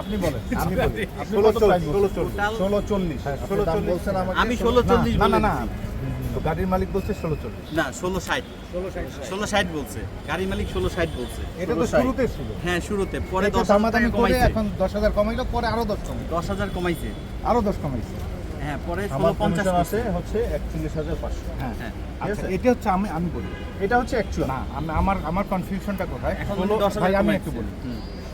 আপনি বলেন আমি বলি ষোলো চল্লিশ, ষোলো চল্লিশ। ষোলো চল্লিশ। হ্যাঁ। বলছেন আমাকে আমি ষোলো চল্লিশ না না বলে না। দিচ্ছি। তো গাড়ির মালিক বলছে ষোলো চল্লিশ। না ষোলো ষাট। ষোলো ষাট। বলছে। গাড়ি মালিক ষোলো ষাট বলছে। এটা তো শুরুতে ছিল। হ্যাঁ শুরুতে। পরে দশ হাজার কমাইছে। এখন দশ হাজার কমাইলো পরে আরও দশ কমাই দশ হাজার কমাইছে। আরও দশ কমাইছে। হ্যাঁ পরে ষোলো পঞ্চাশ আছে হচ্ছে একচল্লিশ হাজার পাঁচশো। হ্যাঁ হ্যাঁ। আচ্ছা এটা হচ্ছে আমি আমি বলি। এটা হচ্ছে অ্যাকচুয়াল না। আমার আমার কনফিউশনটা কোথায়? এখন দশ হাজার আমি একটু বলি।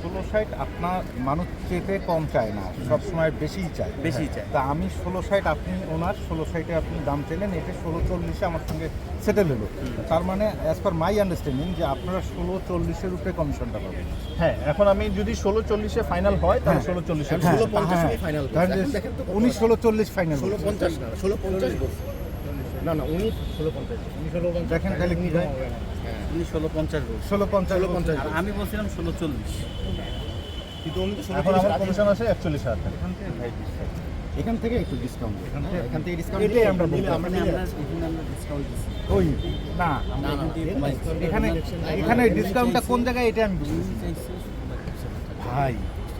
ষোলো ষাট আপনার মানুষ চেতে কম চায় না সব সময় বেশিই চায়। বেশি চায়। তা আমি ষোলো ষাট আপনি ওনার ষোলো ষাটে আপনি দাম চাইলেন এটা ষোলো চল্লিশে আমার সঙ্গে সেটেল হলো। তার মানে অ্যাজ পার মাই আন্ডারস্ট্যান্ডিং যে আপনারা ষোলো চল্লিশের উপরে কমিশনটা পাবেন। হ্যাঁ এখন আমি যদি ষোলো চল্লিশে ফাইনাল হয় তাহলে ষোলো চল্লিশে হ্যাঁ, ষোলো পঞ্চাশ হ্যাঁ, final ধরেন যে এখন দেখেন তো কত উনি ষোলো চল্লিশ ফাইনাল ষোলো পঞ্চাশ না ষোলো পঞ্চাশ না না উনি ষোলো পঞ্চাশ। উনি ষোলো পঞ্চাশ। দেখেন তাহলে কি হয়? উনি ষোলো পঞ্চাশ ষোলো পঞ্চাশ ষোলো পঞ্চাশ আমি বলছিলাম ষোলো চল্লিশ। কিন্তু উনি তো ষোলো এখন আমার চল্লিশ কমিশন আছে একচল্লিশ হাজার টাকা। এখান থেকে? একটু ডিসকাউন্ট এখান থেকে? ডিসকাউন্ট এটাই আমরা বলতে আমরা আমরা এখানে ডিসকাউন্ট দিচ্ছি ওই না এখানে এখানে ডিসকাউন্টটা কোন জায়গায় এটা আমি বুঝি ভাই।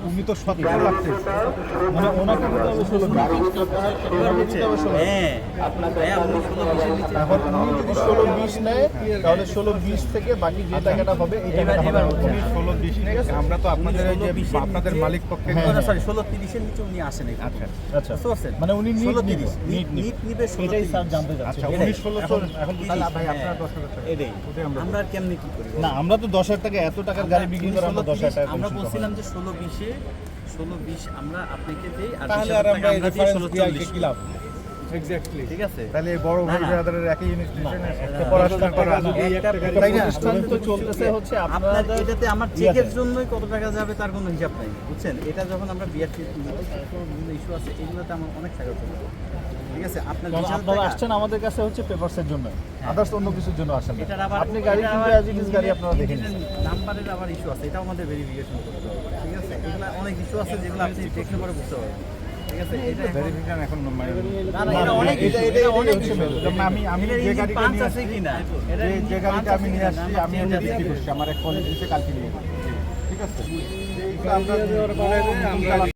উনি তো সতেরো লাগছে মানে ওনাকে দিতে হবে। ষোলো ওনাকে দিতে হবে। ষোলো হ্যাঁ হ্যাঁ এখন উনি যদি ষোলো বিশ নেয় তাহলে ষোলো বিশ থেকে বাকি যে টাকাটা হবে এই টাকাটা উনি ষোলো বিশ নিয়ে। আমরা তো আপনাদের ওই যে আপনাদের মালিক পক্ষে হ্যাঁ, হ্যাঁ। সরি ষোলো তিরিশের নিচে উনি আসেন আচ্ছা আচ্ছা। মানে উনি ষোলো তিরিশ। নিট নিবে। নিট নিবে ষোলো এটাই স্যার জানতে আচ্ছা চাচ্ছি উনি ষোলো এখন ভাই হ্যাঁ। আপনারা দশ হাজার টাকা এটাই। আমরা কেমনি কি করি না আমরা তো দশ হাজার টাকা এত টাকার গাড়ি বিক্রি করে আমরা দশ হাজার টাকা আমরা বলছিলাম যে ষোলো বিশে ষোলো বিশ আমরা আপনাকে দিই আর তাহলে আর আমরা এই রেফারেন্স দিয়ে কি লাভ এক্স্যাক্টলি ঠিক আছে তাহলে বড় ভাই ব্রাদারের একই ইনস্টিটিউশনে তো পড়াশোনা করা একটা তাই না? প্রতিষ্ঠান তো চলতেছে হচ্ছে আপনার আপনাদের এটাতে আমার। চেকের জন্যই কত টাকা যাবে তার কোনো হিসাব নাই বুঝছেন এটা যখন আমরা বিআরটি ইস্যু আছে এগুলোতে আমার অনেক টাকা চলে যাবে। ঠিক আছে? আপনার কারণ বিশ হাজার আপনারা আসছেন আমাদের কাছে হচ্ছে পেপারসের জন্য। আদার্স অন্য কিছুর জন্য আসেন এটার আবার আপনি গাড়ি কিন্তু অ্যাজ ইট ইজ গাড়ি আপনারা দেখে নিন। নাম্বারের আবার ইস্যু আছে। এটাও আমাদের ভেরিফিকেশন করতে হবে। ঠিক আছে? এগুলো অনেক ইস্যু আছে যেগুলো আপনি দেখলে পরে বুঝতে পারবেন। ঠিক আছে? এটা এখন- ভেরিফিকেশন এখন না না এটা অনেক এটা- issue, এটা- এটা অনেক হচ্ছে issue। main। যেমন আমি নিয়ে আসছি বিক্রি করছি। আমার এক কলেজ কালকে নিয়ে ঠিক আছে? এইগুলো আমরা